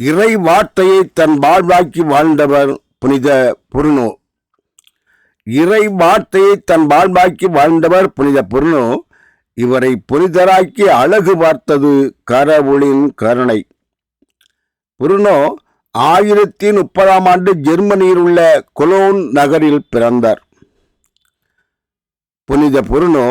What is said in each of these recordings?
இறை வார்த்தையை தன் வாழ்வாக்கி வாழ்ந்தவர் புனித புருனோ இறை வார்த்தையை தன் வாழ்வாக்கி வாழ்ந்தவர் புனித புருனோ இவரை புனிதராக்கி அழகு பார்த்தது கரவுளின் கருணை. புருணோ ஆயிரத்தி முப்பதாம் ஆண்டு ஜெர்மனியில் உள்ள கொலோன் நகரில் பிறந்தார். புனித புருணோ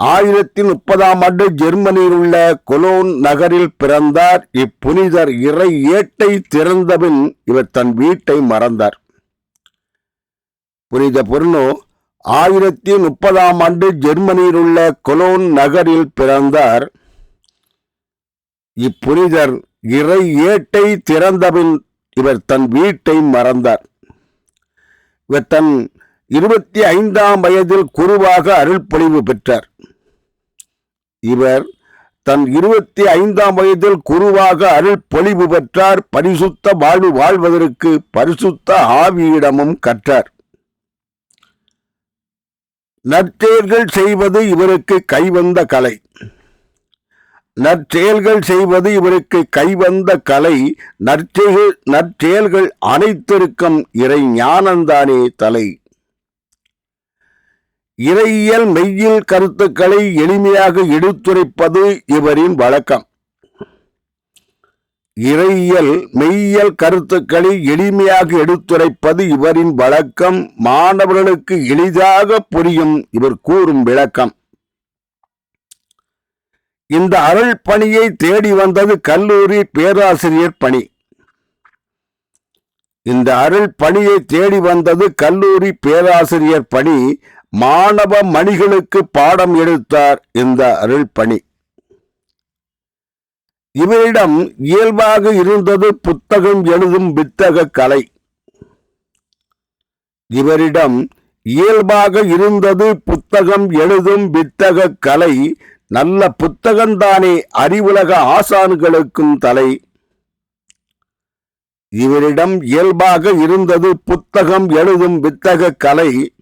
ஆயிரத்தி முப்பதாம் ஆண்டு ஜெர்மனியில் உள்ள கொலோன் நகரில் பிறந்தார். இப்புனிதர் இறை ஏட்டை திறந்தபின் இவர் தன் வீட்டை மறந்தார். புனித பொருணு ஆயிரத்தி முப்பதாம் ஆண்டு ஜெர்மனியில் உள்ள கொலோன் நகரில் பிறந்தார். இப்புனிதர் இறை ஏட்டை திறந்தபின் இவர் தன் வீட்டை மறந்தார். இவர் தன் இருபத்தி ஐந்தாம் வயதில் குருவாக அருள்பொழிவு பெற்றார். இவர் தன் இருபத்தி ஐந்தாம் வயதில் குருவாக அருள் பொழிவு பெற்றார். பரிசுத்த வாழ்வு வாழ்வதற்கு பரிசுத்த ஆவியிடமும் கற்றார். நற்செயல்கள் செய்வது இவருக்கு கைவந்த கலை. நற்செயல்கள் செய்வது இவருக்கு கைவந்த கலை. நற்செயல் நற்செயல்கள் அனைத்திற்கும் இறை ஞானந்தானே தலை. இறையியல் மெய்யில் கருத்துக்களை எளிமையாக எடுத்துரைப்பது இவரின் வழக்கம். இறையியல் மெய்யியல் கருத்துக்களை எளிமையாக எடுத்துரைப்பது இவரின் வழக்கம். மாணவர்களுக்கு எளிதாக புரியும் இவர் கூறும் விளக்கம். இந்த அருள் பணியை தேடி வந்தது கல்லூரி பேராசிரியர் பணி. இந்த அருள் பணியை தேடி வந்தது கல்லூரி பேராசிரியர் பணி. மாணவ மணிகளுக்கு பாடம் எடுத்தார் இந்த அருள் பணி இவரிடம் இயல்பாக இருந்தது புத்தகம் எழுதும் வித்தக கலை. இவரிடம் இயல்பாக இருந்தது புத்தகம் எழுதும் வித்தக கலை. நல்ல புத்தகம்தானே அறிவுலக ஆசான்களுக்கும் தலை. இவரிடம் இயல்பாக இருந்தது புத்தகம் எழுதும் வித்தக கலை.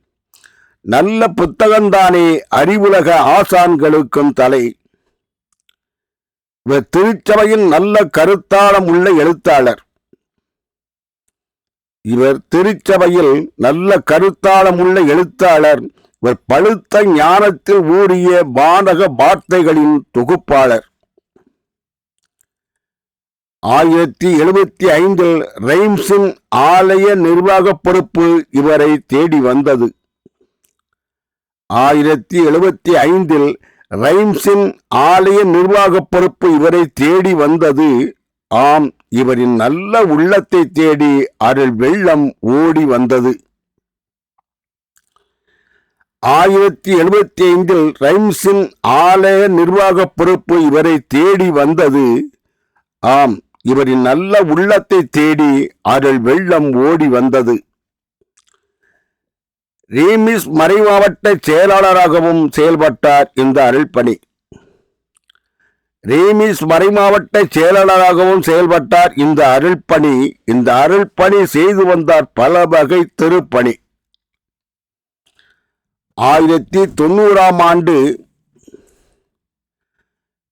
நல்ல புத்தகம்தானே அறிவுலக ஆசான்களுக்கும் தலை. இவர் திருச்சபையின் நல்ல கருத்தாளம் உள்ள எழுத்தாளர். இவர் திருச்சபையில் நல்ல கருத்தாளம் உள்ள எழுத்தாளர். இவர் பழுத்த ஞானத்தில் ஊறிய வானக வார்த்தைகளின் தொகுப்பாளர். ஆயிரத்தி எழுபத்தி ஐந்தில் ரெய்ம்ஸின் ஆலய நிர்வாக பொறுப்பு இவரை தேடி வந்தது. ஆயிரத்தி எழுபத்தி ஐந்தில் ரைம்ஸின் ஆலய நிர்வாக பொறுப்பு இவரை தேடி வந்தது. ஆம் இவரின் நல்ல உள்ளத்தை தேடி அருள் வெள்ளம் ஓடி வந்தது. ஆயிரத்தி எழுபத்தி ஐந்தில் ரைம்ஸின் ஆலய நிர்வாக பொறுப்பு இவரை தேடி வந்தது. ஆம் இவரின் நல்ல உள்ளத்தை தேடி அருள் வெள்ளம் ஓடி வந்தது. ரீமிஸ் மறைமாவட்ட செயலாளராகவும் செயல்பட்டார் இந்த அருள்பணி. ரீமிஸ் மறைமாவட்ட செயலாளராகவும் செயல்பட்டார் இந்த அருள்பணி. இந்த அருள்பணி செய்து வந்தார் பல வகை திருப்பணி. ஆயிரத்தி தொண்ணூறாம் ஆண்டு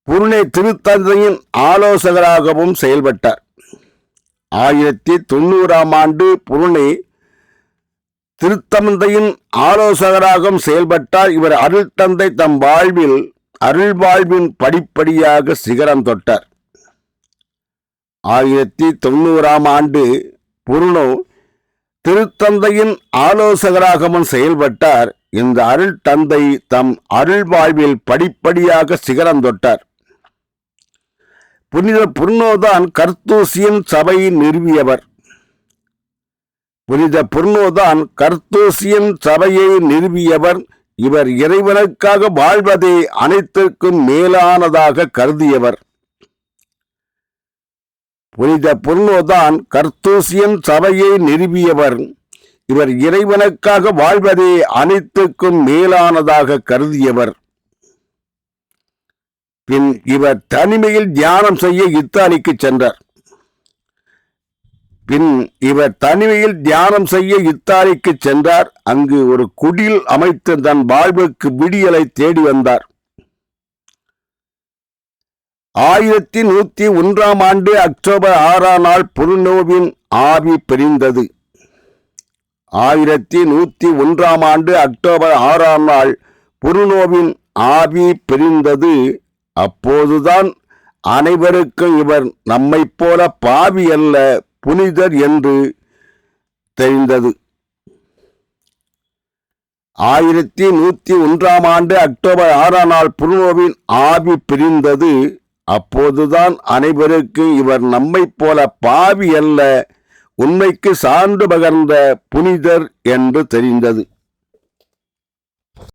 புருணை திருத்தந்தையின் ஆலோசகராகவும் செயல்பட்டார். ஆயிரத்தி தொண்ணூறாம் ஆண்டு புருணை திருத்தந்தையின் ஆலோசகராகவும் செயல்பட்டார். இவர் அருள் தந்தை தம் வாழ்வில் அருள் வாழ்வின் படிப்படியாக சிகரம் தொட்டார். ஆயிரத்தி தொண்ணூறாம் ஆண்டு புருணோ திருத்தந்தையின் ஆலோசகராகவும் செயல்பட்டார். இந்த அருள் தந்தை தம் அருள் வாழ்வில் படிப்படியாக சிகரம் தொட்டார். புனித புர்ணோதான் கர்த்தூசியின் சபையை நிறுவியவர். புனித புர்னோதான் கர்த்தூசியன் சபையை நிறுவியவர். இவர் இறைவனுக்காக வாழ்வதே அனைத்திற்கும் மேலானதாக கருதியவர். புனித புர்னோதான் கர்த்தூசியன் சபையை நிறுவியவர். இவர் இறைவனுக்காக வாழ்வதே அனைத்துக்கும் மேலானதாக கருதியவர். பின் இவர் தனிமையில் தியானம் செய்ய இத்தாலிக்கு சென்றார். பின் இவர் தனிமையில் தியானம் செய்ய இத்தாலிக்கு சென்றார். அங்கு ஒரு குடில் அமைத்து தன் வாழ்வுக்கு விடியலை தேடி வந்தார். ஆயிரத்தி நூத்தி ஒன்றாம் ஆண்டு அக்டோபர் ஆறாம் நாள் புருனோவின் ஆவி பிரிந்தது. ஆயிரத்தி நூத்தி ஒன்றாம் ஆண்டு அக்டோபர் ஆறாம் நாள் புருனோவின் ஆவி பிரிந்தது. அப்போதுதான் அனைவருக்கும் இவர் நம்மைப் போல பாவி அல்ல புனிதர் என்று தெரிந்தது. ஆயிரத்தி நூற்றி ஒன்றாம் ஆண்டு அக்டோபர் ஆறாம் நாள் புருனோவின் ஆவி பிரிந்தது. அப்போதுதான் அனைவருக்கும் இவர் நம்மைப் போல பாவி அல்ல உண்மைக்கு சான்று பகர்ந்த புனிதர் என்று தெரிந்தது.